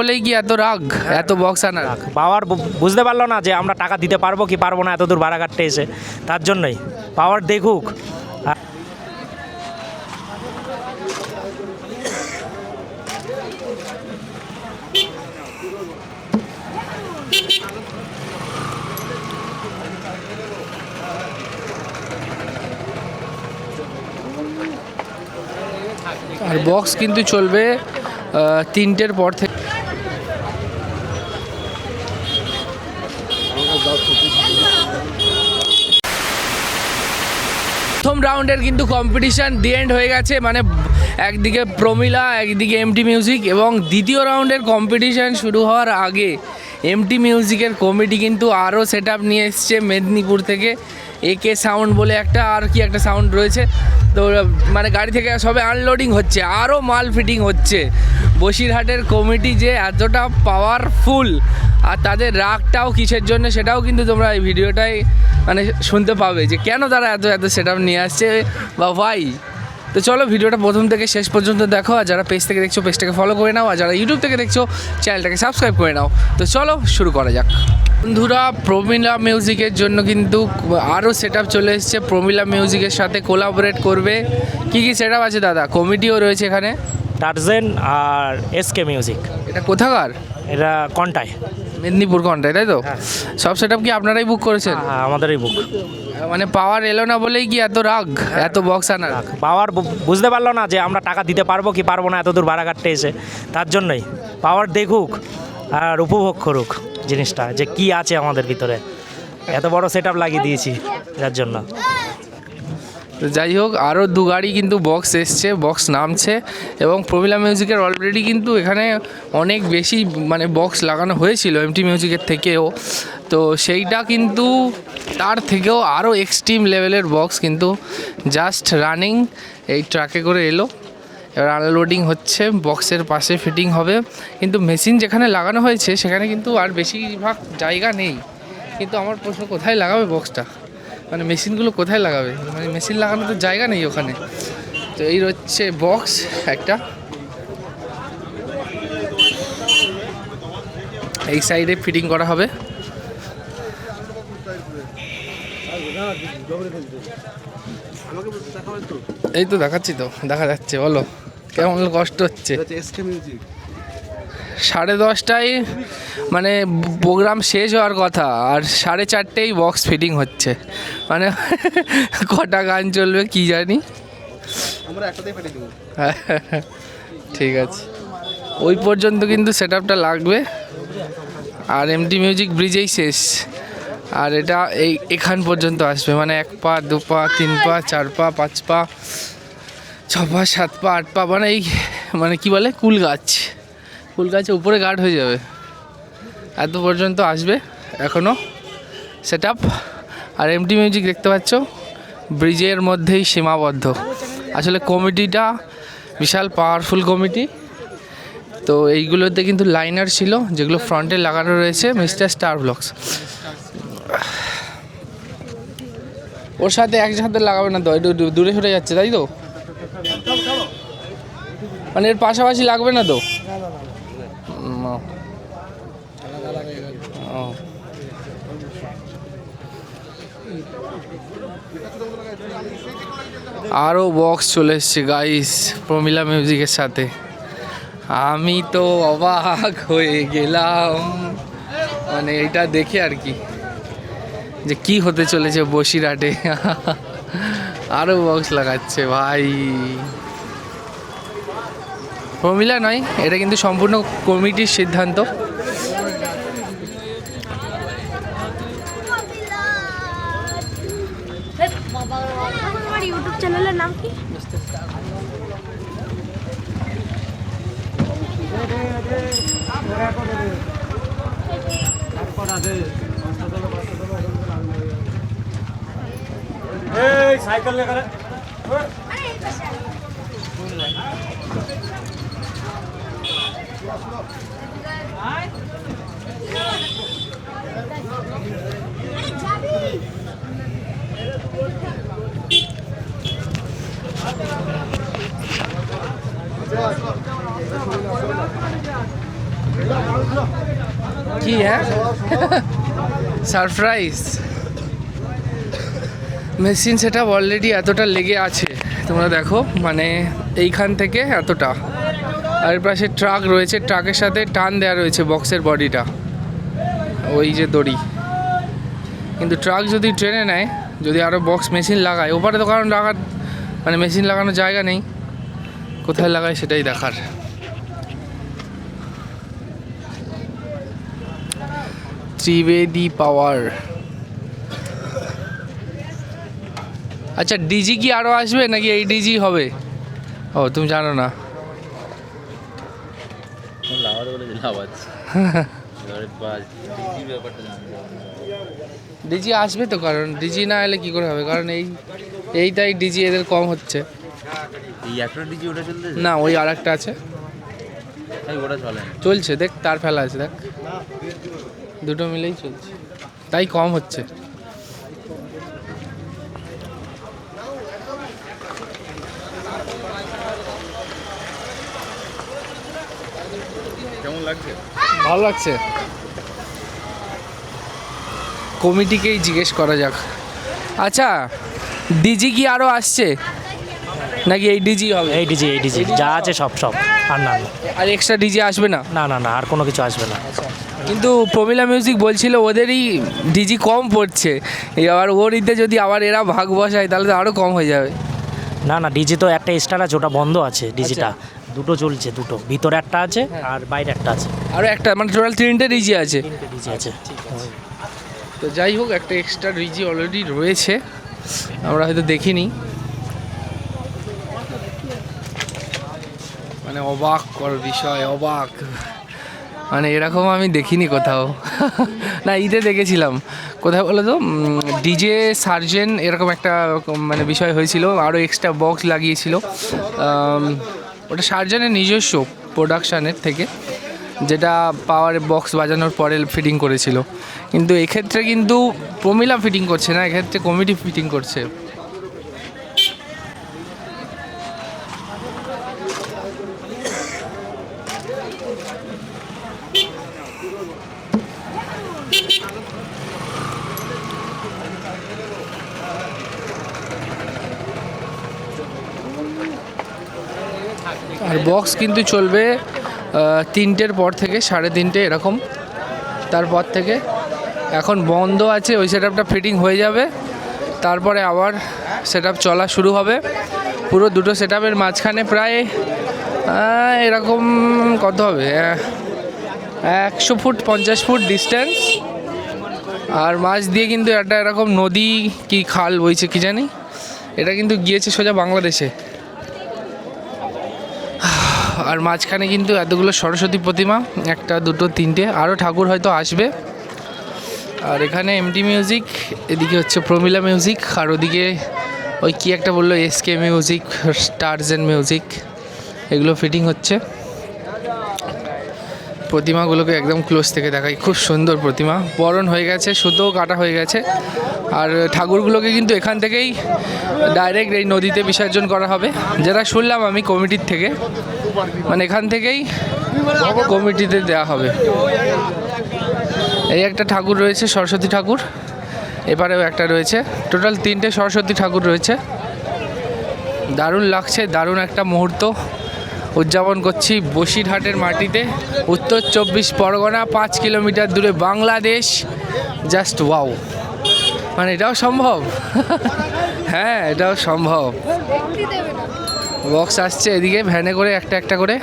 বলেই কি এত রাগ এত বক্স আনার। পাওয়ার বুঝতে পারল না যে আমরা টাকা দিতে পারব কি পারব না এত দূর ভাড়া কাটতে এসে। তার জন্যই। পাওয়ার দেখুক। আর বক্স কিন্তু চলবে তিনটের পর থেকে প্রথম রাউন্ডের কিন্তু কম্পিটিশান দি এন্ড হয়ে গেছে মানে একদিকে প্রমিলা, একদিকে এমটি মিউজিক এবং দ্বিতীয় রাউন্ডের কম্পিটিশান শুরু হওয়ার আগে এমটি মিউজিকের কমিটি কিন্তু আরও সেট নিয়ে এসছে মেদিনীপুর থেকে। একে সাউন্ড বলে একটা আর কি একটা সাউন্ড রয়েছে। তো মানে গাড়ি থেকে সবে আনলোডিং হচ্ছে আরও মাল ফিটিং হচ্ছে। বসিরহাটের কমিটি যে এতটা পাওয়ারফুল আর তাদের রাগটাও কিসের জন্য সেটাও কিন্তু তোমরা এই ভিডিওটাই মানে শুনতে পাবে যে কেন তারা এত এত সেট নিয়ে আসছে বা ভাই তো চলো ভিডিওটা প্রথম থেকে শেষ পর্যন্ত দেখো আর যারা পেজ থেকে দেখছ পেজটাকে ফলো করে নাও আর যারা ইউটিউব থেকে দেখছ চ্যানেলটাকে সাবস্ক্রাইব করে নাও। তো চলো শুরু করা যাক। বন্ধুরা প্রমিলা মিউজিকের জন্য কিন্তু আরও সেট চলে এসছে। প্রমিলা মিউজিকের সাথে কোলাবোরেট করবে। কি কি সেট আছে দাদা? কমিটিও রয়েছে এখানে। টার্জেন আর এসকে মিউজিক এটা কোথাকার? এটা কন্টায় মেদিনীপুর কন্টায় তাই তো? হ্যাঁ। সব সেট কি আপনারাই বুক করেছেন? হ্যাঁ আমাদেরই বুক মানে পাওয়ার এলো না বলেই কি এত রাগ, এত বক্স আনার? পাওয়ার বুঝতে পারল না যে আমরা টাকা দিতে পারব কি পারব না এত দূর কাটতে এসে। তার জন্যই পাওয়ার দেখুক আর উপভোগ করুক জিনিসটা, যে কি আছে আমাদের ভিতরে। এত বড় সেট লাগিয়ে দিয়েছি, যার জন্য। যাই হোক আরও দু গাড়ি কিন্তু বক্স এসছে বক্স নামছে এবং প্রমিলা মিউজিকের অলরেডি কিন্তু এখানে অনেক বেশি মানে বক্স লাগানো হয়েছিল এমটি মিউজিকের থেকেও। তো সেইটা কিন্তু তার থেকেও আরও এক্সট্রিম লেভেলের বক্স কিন্তু জাস্ট রানিং এই ট্রাকে করে এলো। এবার আনলোডিং হচ্ছে বক্সের পাশে ফিটিং হবে। কিন্তু মেশিন যেখানে লাগানো হয়েছে, সেখানে কিন্তু আর বেশিরভাগ জায়গা নেই। কিন্তু আমার প্রশ্ন, কোথায় লাগাবে বক্সটা মানে মেশিনগুলো কোথায় লাগাবে? মানে মেশিন লাগানোর তো জায়গা নেই ওখানে। তো এই হচ্ছে বক্স একটা। এই সাইডে ফিটিং করা হবে। এই তো দেখাচ্ছি তো, দেখা যাচ্ছে, বলো। কেমন কষ্ট হচ্ছে? সাড়ে দশটায় মানে প্রোগ্রাম শেষ হওয়ার কথা আর সাড়ে চারটেই বক্স ফিটিং হচ্ছে। মানে কটা গান চলবে কি জানি? ঠিক আছে। ওই পর্যন্ত কিন্তু সেট আপটা লাগবে। আর এমটি মিউজিক ব্রিজেই শেষ। আর এটা এই এখান পর্যন্ত আসবে। মানে এক পা দু পা তিন পা চার পা পাঁচ পা ছ পা সাত পা আট পা মানে এই মানে কি বলে? কুল গাছ। কুল গাছে উপরে গার্ড হয়ে যাবে। এত পর্যন্ত আসবে এখনও সেট আর এমটি মিউজিক দেখতে পাচ্ছ, ব্রিজের মধ্যেই সীমাবদ্ধ। আসলে কমিটিটা বিশাল পাওয়ারফুল কমিটি। তো এইগুলোতে কিন্তু লাইনার ছিল, যেগুলো ফ্রন্টে লাগানো রয়েছে মিস্টার স্টার ব্লকস ওর সাথে একসাথে লাগাবে না তো, একটু দূরে সরে যাচ্ছে, তাই তো? মানে এর পাশাপাশি লাগবে না তো? আরও বক্স চলে এসছে গাইস প্রমিলা মিউজিকের সাথে। আমি তো অবাক হয়ে গেলাম। মানে এটা দেখে আর কি, যে কি হতে চলেছে বসিরহাটে। আরও বক্স লাগাচ্ছে, ভাই। প্রমিলা নয়, এটা কিন্তু সম্পূর্ণ কমিটির সিদ্ধান্ত। স্কুলের নাম কি? এই সাইকেল হ্যাঁ সারপ্রাইজ মেশিন সেটা অলরেডি এতটা লেগে আছে। তোমরা দেখো মানে এইখান থেকে এতটা। আর পাশে ট্রাক রয়েছে ট্রাকের সাথে টান দেওয়া রয়েছে বক্সের বডিটা। ওই যে দড়ি। কিন্তু ট্রাক যদি ট্রেনে নেয়, যদি আরও বক্স মেশিন লাগায়, ওপারে তো কারণ লাগার মানে মেশিন লাগানোর জায়গা নেই। কোথায় লাগায় সেটাই দেখার। ত্রিবেদী পাওয়ার। আচ্ছা ডিজি কি আরও আসবে নাকি এই ডিজি হবে? ও তুমি জানো না। ডিজি আসবে তো কারণ ডিজি না এলে কি করে হবে? কারণ এই এইটাই ডিজি এদের কম হচ্ছে। না ওই আর একটা আছে চলছে দেখ তার ফেলা আছে দেখ। দুটো মিলেই চলছে। তাই কম হচ্ছে। কেমন লাগছে? ভালো লাগছে। কমিটিকেই জিজ্ঞেস করা যাক। আচ্ছা ডিজি কি আরও আসছে? নাকি এই ডিজি হবে? এই ডিজি এই ডিজি। যা আছে সব সব। আর না। আর এক্সট্রা ডিজি আসবে না? না না না আর কোনো কিছু আসবে না। কিন্তু প্রমিলা মিউজিক বলছিল ওদেরই ডিজি কম পড়ছে। এবার ওর ইতে যদি আবার এরা ভাগ বসায় তাহলে তো আরও কম হয়ে যাবে। না না ডিজি তো একটা স্টার আছে ওটা বন্ধ আছে ডিজিটা দুটো চলছে দুটো। ভিতরে একটা আছে আর বাইরে একটা আছে। আরও একটা মানে টোটাল তিনটে ডিজি আছে। তিনটে ডিজি আছে। তো যাই হোক একটা এক্সট্রা ডিজি অলরেডি রয়েছে। আমরা হয়তো দেখিনি। মানে অবাক কর বিষয় অবাক। মানে এরকম আমি দেখিনি কোথাও। না, ঈদে দেখেছিলাম। কোথায় বলো তো? ডিজে সার্জেন এরকম একটা মানে বিষয় হয়েছিল আরও এক্সট্রা বক্স লাগিয়েছিল। ওটা সার্জেনের নিজস্ব প্রোডাকশানের থেকে, যেটা পাওয়ার বক্স বাজানোর পরে ফিটিং করেছিল। কিন্তু এক্ষেত্রে কিন্তু প্রমিলা ফিটিং করছে না, এক্ষেত্রে কমিটি ফিটিং করছে। আর বক্স কিন্তু চলবে তিনটের পর থেকে, সাড়ে তিনটে এরকম। তারপর থেকে এখন বন্ধ আছে, ওই সেট ফিটিং হয়ে যাবে। তারপরে আবার সেট চলা শুরু হবে। পুরো দুটো সেট মাঝখানে প্রায় এরকম কত হবে? একশো ফুট, পঞ্চাশ ফুট ডিস্টেন্স আর মাছ দিয়ে কিন্তু একটা এরকম নদী কি খাল বইছে কি জানি? এটা কিন্তু গিয়েছে সোজা বাংলাদেশে। আর মাঝখানে কিন্তু এতগুলো সরস্বতী প্রতিমা, একটা, দুটো, তিনটে আরও ঠাকুর হয়তো আসবে। আর এখানে এমটি মিউজিক এদিকে হচ্ছে প্রমিলা মিউজিক আর ওদিকে ওই কি একটা বলল এসকে মিউজিক স্টারজেন মিউজিক এগুলো ফিটিং হচ্ছে। প্রতিমাগুলোকে একদম ক্লোজ থেকে দেখাই। খুব সুন্দর প্রতিমা। বরণ হয়ে গেছে সুতো কাটা হয়ে গেছে। আর ঠাকুরগুলোকে কিন্তু এখান থেকেই ডাইরেক্ট এই নদীতে বিসর্জন করা হবে। যেটা শুনলাম আমি কমিটির থেকে। মানে এখান থেকেই কমিটিতে দেওয়া হবে। এই একটা ঠাকুর রয়েছে, সরস্বতী ঠাকুর। এপারেও একটা রয়েছে। টোটাল তিনটে সরস্বতী ঠাকুর রয়েছে। দারুণ লাগছে, দারুণ একটা মুহূর্ত। উদযাপন করছি বসিরহাটের মাটিতে। উত্তর চব্বিশ পরগনা, পাঁচ কিলোমিটার দূরে বাংলাদেশ। Just wow. মানে এটাও সম্ভব? হ্যাঁ এটাও সম্ভব। বক্স আসছে এদিকে, ভ্যানে করে, একটা একটা করে।